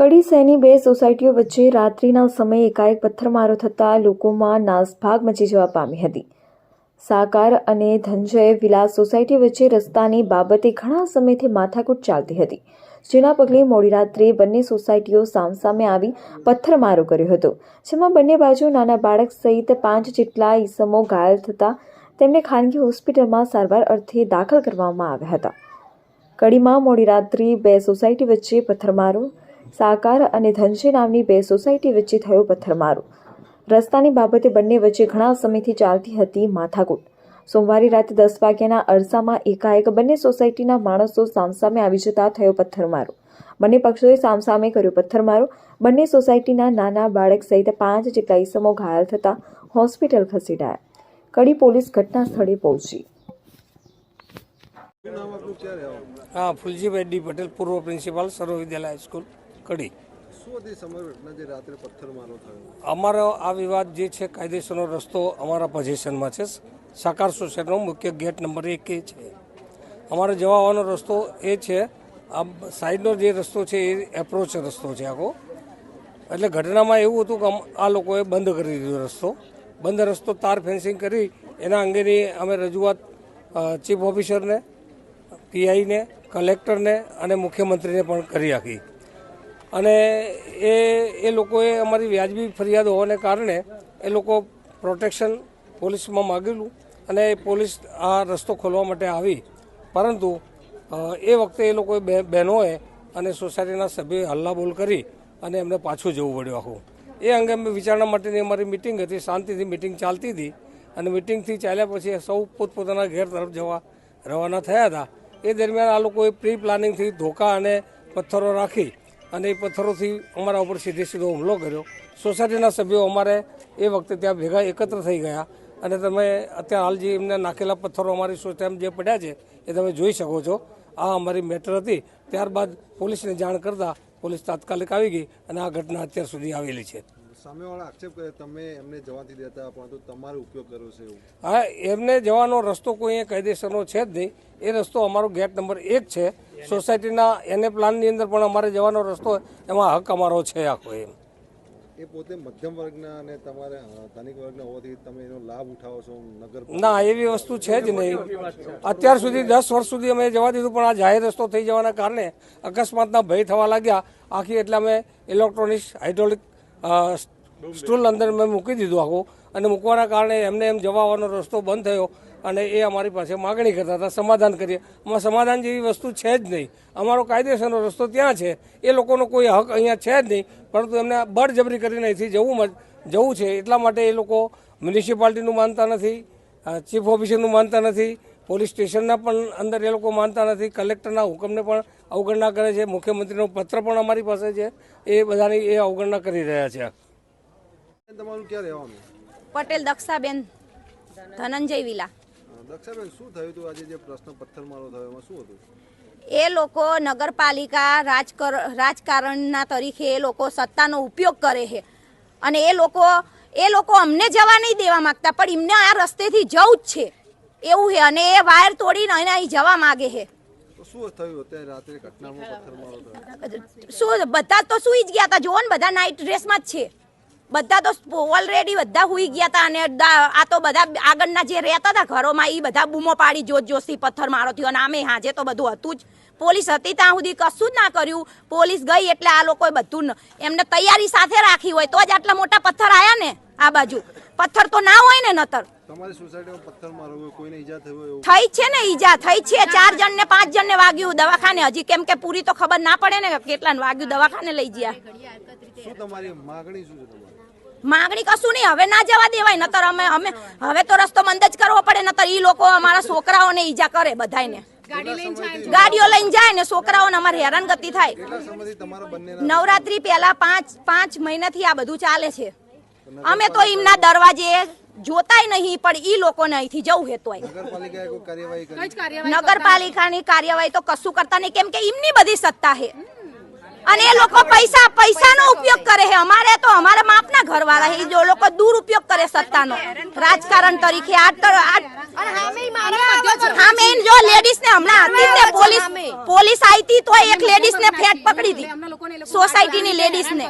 કડી સૈની બે સોસાયટીઓ વચ્ચે રાત્રિના સમયે એકાએક પથ્થરમારો થતાં લોકોમાં નાસભાગ મચી જવા પામી હતી. સાકાર અને ધનજય વિલાસ સોસાયટી વચ્ચે રસ્તાની બાબતે ઘણા સમયથી માથાકૂટ ચાલતી હતી, જેના પગલે મોડી રાત્રે બંને સોસાયટીઓ સામસામે આવી પથ્થરમારો કર્યો હતો, જેમાં બંને બાજુ નાના બાળક સહિત પાંચ જેટલા ઈસમો ઘાયલ થતાં તેમને ખાનગી હોસ્પિટલમાં સારવાર અર્થે દાખલ કરવામાં આવ્યા હતા. કડીમાં મોડી રાત્રે બે સોસાયટી વચ્ચે પથ્થરમારો સાકાર અને ધનશી નામની બે સોસાયટી વચ્ચે થયો પથ્થરમારો. રસ્તાની બાબતે બંને વચ્ચે ઘણા સમયથી ચાલતી હતી માથાકૂટ. સોમવારે રાતે દસ વાગ્યાના અરસામાં એકાએક બંને સોસાયટીના માણસો સામસામે આવી જતા થયો પથ્થરમારો. બંને પક્ષોએ સામસામે કર્યો પથ્થરમારો. બંને સોસાયટીના નાના બાળક સહિત પાંચ જેટલા ઈસમો ઘાયલ થતા હોસ્પિટલ ખસેડાયા. કડી પોલીસ ઘટના સ્થળે પહોંચી. હા, ફુલજીભાઈ ડી પટેલ, પૂર્વ પ્રિન્સિપાલ, સર્વ વિદ્યાલય હાઈસ્કૂલ. કડી અમારો આ વિવાદ જે છે કાયદેસરનો રસ્તો અમારા પોઝિશનમાં છે. સાકાર સોસાયટીનો મુખ્ય ગેટ નંબર એક એ છે. અમારે જવા આવવાનો રસ્તો એ છે આ સાઈડનો જે રસ્તો છે એ એપ્રોચ રસ્તો છે આખો. એટલે ઘટનામાં એવું હતું કે આ લોકોએ બંધ કરી દીધો રસ્તો. બંધ રસ્તો તાર ફેન્સિંગ કરી એના અંગેની અમે રજૂઆત ચીફ ઓફિસરને પીઆઈને કલેક્ટરને અને મુખ્યમંત્રીને પણ કરી આપી અને એ એ લોકોએ અમારી વ્યાજબી ફરિયાદ હોવાને કારણે એ લોકો પ્રોટેક્શન પોલીસમાં માગેલું અને પોલીસ આ રસ્તો ખોલવા માટે આવી. પરંતુ એ વખતે એ લોકોએ બહેનોએ અને સોસાયટીના સભ્યોએ હલ્લાબોલ કરી અને એમને પાછું જવું પડ્યું આખું. એ અંગે અમે વિચારણા માટેની અમારી મિટિંગ હતી, શાંતિથી મિટિંગ ચાલતી હતી અને મિટિંગથી ચાલ્યા પછી સૌ પોતપોતાના ઘેર તરફ જવા રવાના થયા હતા. એ દરમિયાન આ લોકોએ પ્રી પ્લાનિંગથી ધોકા અને પથ્થરો રાખી અને એ પથ્થરોથી અમારા ઉપર સીધે સીધો હુમલો કર્યો. સોસાયટીના સભ્યો અમારે એ વખતે ત્યાં ભેગા એકત્ર થઈ ગયા. અને તમે અત્યારે હાલ જે એમને નાખેલા પથ્થરો અમારી સોસાયટીમાં જે પડ્યા છે એ તમે જોઈ શકો છો. આ અમારી મેટર હતી. ત્યારબાદ પોલીસને જાણ કરતાં પોલીસ તાત્કાલિક આવી ગઈ અને આ ઘટના અત્યાર સુધી આવેલી છે. સામેવાળા આક્ષેપ કરે તમે એમને જવાથી દેતા પરંતુ તમારો ઉપયોગ કર્યો છે એવું. હા એમને જવાનો રસ્તો કોઈ કાયદેસરનો છે જ નહીં. એ રસ્તો અમારો ગેટ નંબર એક છે. સોસાયટીના એને પ્લાનની અંદર પણ અમારે જવાનો રસ્તો એમાં હક અમારો છે આખો એમ. એ પોતે મધ્યમ વર્ગના અને તમારે ધનિક વર્ગના હોવાથી તમે એનો લાભ ઉઠાવો છો નગર ના એવી વસ્તુ છે જ નહીં. અત્યાર સુધી દસ વર્ષ સુધી અમે જવા દીધું પણ આ જાહેર રસ્તો થઈ જવાના કારણે અકસ્માતના ભય થવા લાગ્યા. આખી એટલે અમે ઇલેક્ટ્રોનિક હાઇડ્રોલિક સ્ટૂલ અંદર મેં મૂકી દીધું આખું. અને મૂકવાના કારણે એમને એમ જવા આવવાનો રસ્તો બંધ થયો. અને એ અમારી પાસે માગણી કરતા હતા સમાધાન કરીએ. આમાં સમાધાન જેવી વસ્તુ છે જ નહીં. અમારો કાયદેસરનો રસ્તો ત્યાં છે. એ લોકોનો કોઈ હક અહીંયા છે જ નહીં. પરંતુ એમને બળજબરી કરીને અહીંથી જવું જવું છે. એટલા માટે એ લોકો મ્યુનિસિપાલિટીનું માનતા નથી ચીફ ઓફિસરનું માનતા નથી પોલીસ સ્ટેશનના પણ અંદર એ લોકો માનતા નથી કલેક્ટરના હુકમને પણ અવગણના કરે છે મુખ્યમંત્રીનો પત્ર પણ અમારી પાસે છે. એ બધાની એ અવગણના કરી રહ્યા છે. તમારું ક્યાં રહેવાનું? પટેલ દક્ષાબેન ધનંજય વિલા. દક્ષાબેન શું થયું હતું આજે જે પ્રશ્ન પથ્થરમારો થયો? એમાં શું હતું? એ લોકો નગરપાલિકા રાજકર રાજકારણના તરીકે એ લોકો સત્તાનો ઉપયોગ કરે છે. અને એ લોકો એ લોકો અમને જવા નહીં દેવા માંગતા પણ એમને આ રસ્તેથી જવું જ છે. એવું છે. અને એ વાયર તોડીને એને અહીં જવા માગે છે. શું થયું? અત્યારે રાત્રે ઘટનામાં પથ્થરમારો થયો. શું બધા તો સુઈ જ ગયા હતા. જોવો ને બધા નાઇટ ડ્રેસમાં જ છે. બધા તો ઓલરેડી બધા હુઈ ગયા હતા અને આ તો બધા આગળના જે રહેતા હતા ઘરોમાં એ બધા બૂમો પાડી જોત જોશી પથ્થર મારો થયો અને આમે હાજે તો બધું હતું જ. પોલીસ હતી ત્યાં સુધી કશું જ ના કર્યું. પોલીસ ગઈ એટલે આ લોકોએ બધું એમને તૈયારી સાથે રાખી હોય તો જ આટલા મોટા પથ્થર આયા ને આ બાજુ. પથ્થર તો ના હોય ને નતર. થઈ છે ને ઈજા થઈ છે. ચાર જણ ને પાંચ જણ ને વાગ્યું દવાખાને. હજી કેમ કે પૂરી તો ખબર ના પડે ને કેટલા વાગ્યું દવાખાને લઈ ગયા. શું તમારી માગણી શું છે માગણી કશું નહીં. હવે ના જવા દેવાય નતર અમે અમે હવે તો રસ્તો બંધ જ કરવો પડે નતર ઈ લોકો અમારા છોકરાઓને ઈજા કરે બધાયને. ગાડીઓ લઈને જાય ને છોકરાઓને અમારે હેરાનગતિ થાય. કેટલા સમયથી નવરાત્રી પહેલા પાંચ પાંચ મહિનાથી આ બધું ચાલે છે. અમે તો એમના દરવાજે જોતાય નહીં પણ ઈ લોકોને અહીંથી જવું હેતોય નગરપાલિકાએ કોઈ કાર્યવાહી નગરપાલિકાની કાર્યવાહી તો કશું કરતા નહીં કેમ કે એમની બધી સત્તા છે અને એ લોકો પૈસા પૈસાનો ઉપયોગ કરે છે. અમારે તો અમારા માપના ઘરવાળા છે. જો લોકો દુરુપયોગ કરે સત્તાનો. રાજકારણ તરીકે હા મેં જો લેડીઝ ને હમણાં હતી ને પોલીસ પોલીસ આવી હતી તો એક લેડીઝ ને ફેટ પકડી હતી સોસાયટીની લેડીઝ ને